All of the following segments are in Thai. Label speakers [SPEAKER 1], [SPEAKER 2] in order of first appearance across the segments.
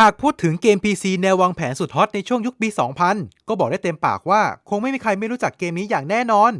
[SPEAKER 1] หากพูดถึงเกม PC แนววางแผนสุดฮอตในช่วงยุคปี 2000 ก็บอกได้เต็มปากว่า คงไม่มีใครไม่รู้จักเกมนี้อย่างแน่นอน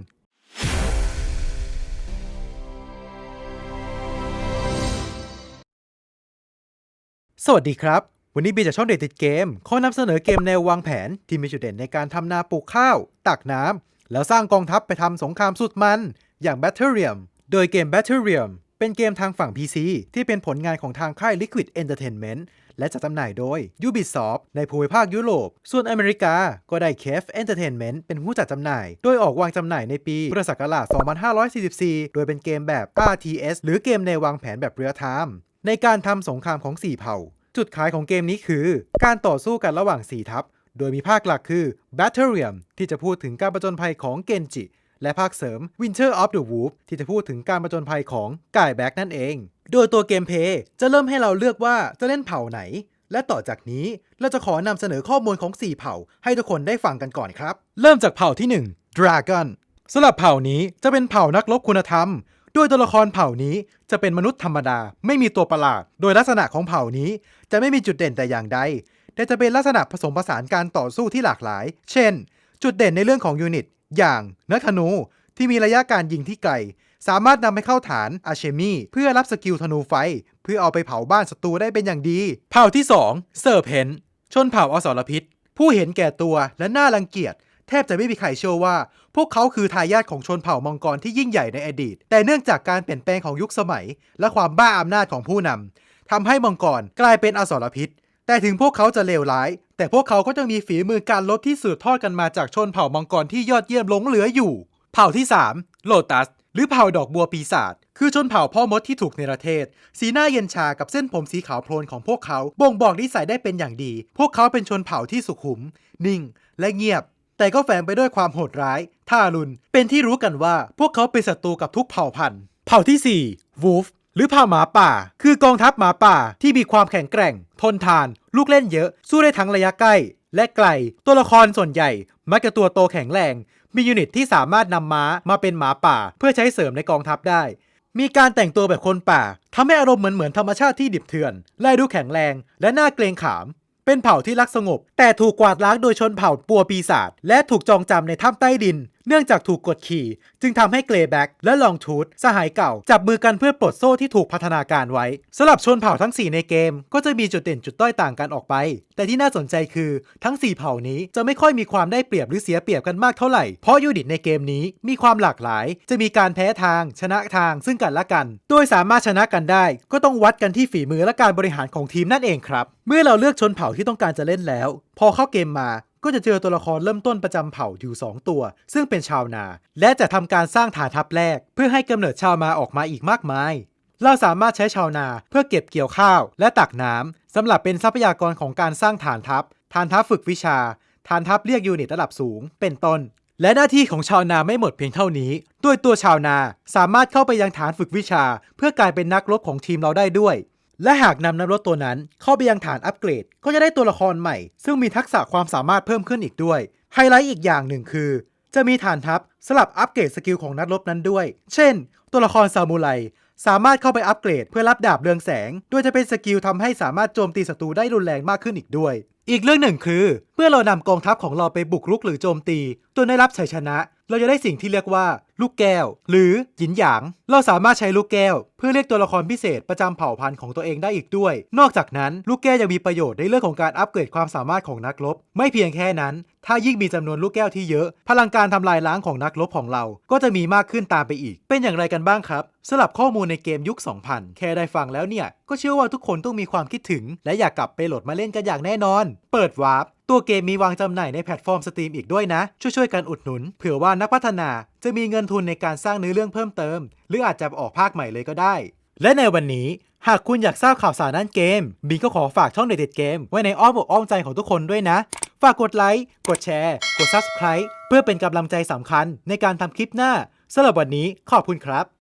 [SPEAKER 1] สวัสดีครับ วันนี้บีจากช่องเด็ดติดเกม ขอนำเสนอเกมแนววางแผน ที่มีจุดเด่นในการทำนาปลูกข้าว ตักน้ำแล้วสร้างกองทัพไปทำสงครามสุดมัน อย่าง Battlerium โดยเกม Battlerium เป็นเกมทางฝั่ง PC ที่เป็นผลงานของทางค่าย Liquid Entertainment และจัดจำหน่ายโดย Ubisoft ในภูมิภาคยุโรป ส่วนอเมริกาก็ได้ Cave Entertainment เป็นผู้จัดจำหน่าย โดยออกวางจำหน่ายในปีพุทธศักราช 2544 โดยเป็นเกมแบบ RTS หรือเกมในวางแผนแบบเรียลไทม์ในการทำสงครามของ 4 เผ่า จุดขายของเกมนี้คือ การต่อสู้กันระหว่าง 4 ทัพ โดยมีภาคหลักคือ Battlerium ที่จะพูดถึงการประจนภัยของเกนจิ และภาคเสริม Winter of the Wolf ที่จะพูดถึงการประจนภัยของกายแบ็กนั่นเอง โดยตัวเกมเพย์จะเริ่มให้เราเลือกว่าจะเล่นเผ่าไหน และต่อจากนี้เราจะขอนำเสนอข้อมูลของ 4 เผ่า ให้ทุกคนได้ฟังกันก่อนครับ เริ่มจากเผ่าที่ 1 Dragon สำหรับเผ่านี้จะเป็นเผ่านักรบคุณธรรมโดยตัวละครเผ่านี้จะเป็นมนุษย์ธรรมดา ไม่มีตัวประหลาด โดยลักษณะของเผ่านี้จะไม่มีจุดเด่นแต่อย่างใด แต่จะเป็นลักษณะผสมผสานการต่อสู้ที่หลากหลาย เช่น จุดเด่นในเรื่องของยูนิต อย่างเนักธนูที่มีระยะการยิงที่ไกล สามารถนำไปเข้าฐานอาเชมีเพื่อรับสกิลธนูไฟ เพื่อเอาไปเผาบ้านศัตรูได้เป็นอย่างดี เผ่าที่ 2 เซอร์เพนชนเผ่าอสรพิษ ผู้เห็นแก่ตัวและน่ารังเกียจแทบจะไม่มีใครเชื่อว่า พวกเขาคือทายาทของชนเผ่ามังกรที่ยิ่งใหญ่ในอดีต แต่เนื่องจากการเปลี่ยนแปลงของยุคสมัย และความบ้าอำนาจของผู้นำทำให้มังกรกลายเป็นอสรพิษ แต่ถึงพวกเขาจะเลวร้าย แต่พวกเขาก็ยังมีฝีมือการลบที่สืบทอดกันมาจากชนเผ่ามังกรที่ยอดเยี่ยมหลงเหลืออยู่ เผ่าที่ 3 โลตัส หรือเผ่าดอกบัวปีศาจคือชนเผ่าพ่อมดที่ถูกเนรเทศ สีหน้าเย็นชากับเส้นผมสีขาวโพลนของพวกเขา บ่งบอกนิสัยได้เป็นอย่างดี พวกเขาเป็นชนเผ่าที่สุขุม นิ่ง และเงียบ แต่ก็แฝงไปด้วยความโหดร้ายท่ารุนเป็นที่รู้กันว่าพวกเขาเป็นศัตรูกับทุกเผ่าพันธุ์ เผ่าที่4วูฟ หรือเผ่าหมาป่า คือกองทัพหมาป่าที่มีความแข็งแกร่ง ทนทาน ลูกเล่นเยอะ สู้ได้ทั้งระยะใกล้ และไกล ตัวละครส่วนใหญ่ มักจะตัวโตแข็งแรง มียูนิตที่สามารถนำม้ามาเป็นหมาป่า เพื่อใช้เสริมในกองทัพได้ มีการแต่งตัวแบบคนป่าทำให้อารมณ์เหมือนเหมือนธรรมชาติที่ดิบเถื่อน และดูแข็งแรง และน่าเกรงขาม เป็นเผ่าที่รักสงบ แต่ถูกกวาดล้างโดยชนเผ่าปัวปีศาจและถูกจองจำในถ้ำใต้ดินเนื่องจากถูกกดขี่ จึงทำให้เกรย์แบ็กและลองทูธสหายเก่า จับมือกันเพื่อปลดโซ่ที่ถูกพัฒนาการไว้สำหรับชนเผ่าทั้ง 4 ในเกม ก็จะมีจุดเด่นจุดด้อยต่างกันออกไป แต่ที่น่าสนใจคือทั้ง 4 เผ่านี้จะไม่ค่อยมีความได้เปรียบหรือเสียเปรียบกันมากเท่าไหร่ เพราะยูนิตในเกมนี้มีความหลากหลาย จะมีการแพ้ทาง ชนะทางซึ่งกันและกัน โดยสามารถชนะกันได้ ก็ต้องวัดกันที่ฝีมือและการบริหารของทีมนั่นเองครับ เมื่อเราเลือกชนเผ่าที่ต้องการจะเล่นแล้ว พอเข้าเกมมา ก็จะเจอตัวละครเริ่มต้นประจำเผ่าอยู่2ตัว ซึ่งเป็นชาวนา และจะทำการสร้างฐานทัพแรก เพื่อให้กำเนิดชาวมาออกมาอีกมากมาย เราสามารถใช้ชาวนาเพื่อเก็บเกี่ยวข้าว และตักน้ำสำหรับเป็นทรัพยากรของการสร้างฐานทัพ ฐานทัพฝึกวิชา ฐานทัพเรียกยูนิตระดับสูง เป็นต้นและหน้าที่ของชาวนาไม่หมดเพียงเท่านี้ ด้วยตัวชาวนาสามารถเข้าไปยังฐานฝึกวิชา เพื่อกลายเป็นนักรบของทีมเราได้ด้วย และหากนำนักรบตัวนั้นเข้าไปยังฐานอัปเกรด ก็จะได้ตัวละครใหม่ ซึ่งมีทักษะความสามารถเพิ่มขึ้นอีกด้วย ไฮไลท์อีกอย่างหนึ่งคือ จะมีฐานทัพสลับอัปเกรดสกิลของนักรบนั้นด้วย เช่น ตัวละครซามูไรสามารถเข้าไปอัปเกรดเพื่อรับดาบเรืองแสง โดยจะเป็นสกิลทำให้สามารถโจมตีศัตรูได้รุนแรงมากขึ้นอีกด้วย อีกเรื่องหนึ่งคือ เมื่อเรานำกองทัพของเราไปบุกรุกหรือโจมตีจนได้รับชัยชนะ เราจะได้สิ่งที่เรียกว่า ลูกแก้ว หรือหยินหยาง เราสามารถใช้ลูกแก้ว เพื่อเรียกตัวละครพิเศษประจำเผ่าพันธุ์ของตัวเองได้อีกด้วย นอกจากนั้นลูกแก้วยังมีประโยชน์ในเรื่องของการอัปเกรดความสามารถของนักรบ ไม่เพียงแค่นั้น ถ้ายิ่งมีจำนวนลูกแก้วที่เยอะ พลังการทำลายล้างของนักรบของเรา ก็จะมีมากขึ้นตามไปอีก เป็นอย่างไรกันบ้างครับสำหรับข้อมูลในเกมยุค 2000 แค่ได้ฟังแล้วเนี่ย ก็เชื่อว่าทุกคนต้องมีความคิดถึง และอยากกลับไปโหลดมาเล่นกันอย่างแน่นอน เปิดวาร์ป ตัวเกมมีวางจำหน่ายในแพลตฟอร์มสตรีมอีกด้วยนะ ช่วยๆกันอุดหนุน เผื่อว่านักพัฒนาจะมีเงินทุนในการสร้างเนื้อเรื่องเพิ่มเติม หรืออาจจะออกภาคใหม่เลยก็ได้ และในวันนี้หากคุณอยากทราบข่าวสารด้านเกมบิงก็ขอฝากช่องเด็ดเกม ไว้ในอ้อมอกอ้อมใจของทุกคนด้วยนะ ฝากกดไลค์ กดแชร์ กด Subscribe เพื่อเป็นกำลังใจสำคัญในการทำคลิปหน้าสำหรับวันนี้ขอบคุณครับ